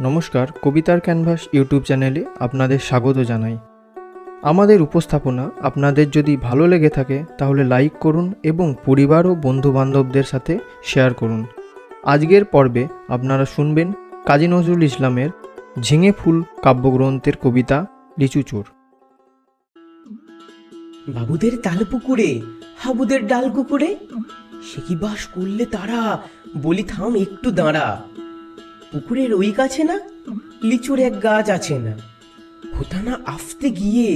নমস্কার, কবিতার canvas YouTube চ্যানেলে আপনাদের স্বাগত জানাই। আমাদের উপস্থাপনা আপনাদের যদি ভালো লেগে থাকে, তাহলে লাইক করুন এবং পরিবার ও বন্ধু বান্ধবদের সাথে শেয়ার করুন। আজকের পর্বে আপনারা শুনবেন কাজী নজরুল ইসলামের ঝিঙে ফুল কাব্যগ্রন্থের কবিতা লিচুচোর বাবুদের তাল পুকুরে, হাবুদের ডাল কুকুরে, সে কি বাস করলে তারা? বলি থাম একটু দাঁড়া। পুকুরের ওই কাছে না, লিচুর এক গাছ আছে না। হোতানা আফতে গিয়ে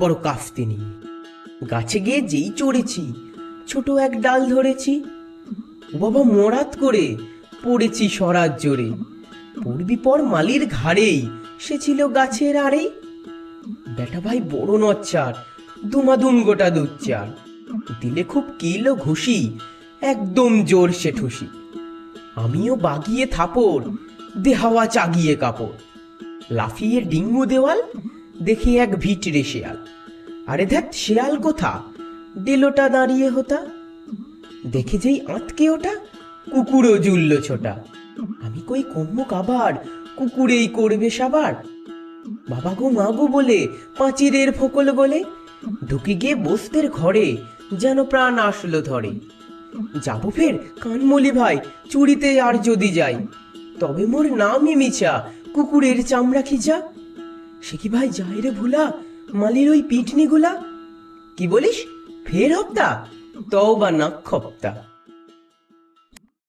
বড় কাফতে নি গাছে গিয়ে যেই চড়েছি, ছোট এক ডাল ধরেছি। বাবা মরাত করে পড়েছি সরার জোরে। পড়বি পর মালির ঘাড়েই সে ছিল গাছের আড়েই বেটা ভাই বড় নচ্চার দুমাদুম গোটা দুচ্চার দিলে খুব কিলো ঘুষি, একদম জোর সে ঠুসি। আমিও বাগিয়ে থাপড়, দেহাওয়া চাগিয়ে কাপড়। লাফিয়ে ডিঙ্গু দেওয়াল, দেখি এক ভিটরে শেয়াল। আরে ধ্যাত শেয়াল কোথা? ডেলোটা দাঁড়িয়ে হতা। দেখে যেই আঁতকে ওটা, কুকুরও জুলল ছোটা। আমি কই কম্মুক আবার কুকুরেই করবে সাবার? বাবা গো, মা গো বলে, পাঁচিরের ফকল গলে ঢুকে গিয়ে বস্তের ঘরে যেন প্রাণ আসলো ধরে। যাব ফের? কানমলি ভাই, চুরিতে আর যদি যাই। তবে মোর নামই মিছা, কুকুরের চামড়া খিচা সে কি ভাই যাই রে ভোলা, মালির ওই পিঠনি গোলা কি বলিস? ফের হপ্তা? তও বা নাক্ষপ্তা?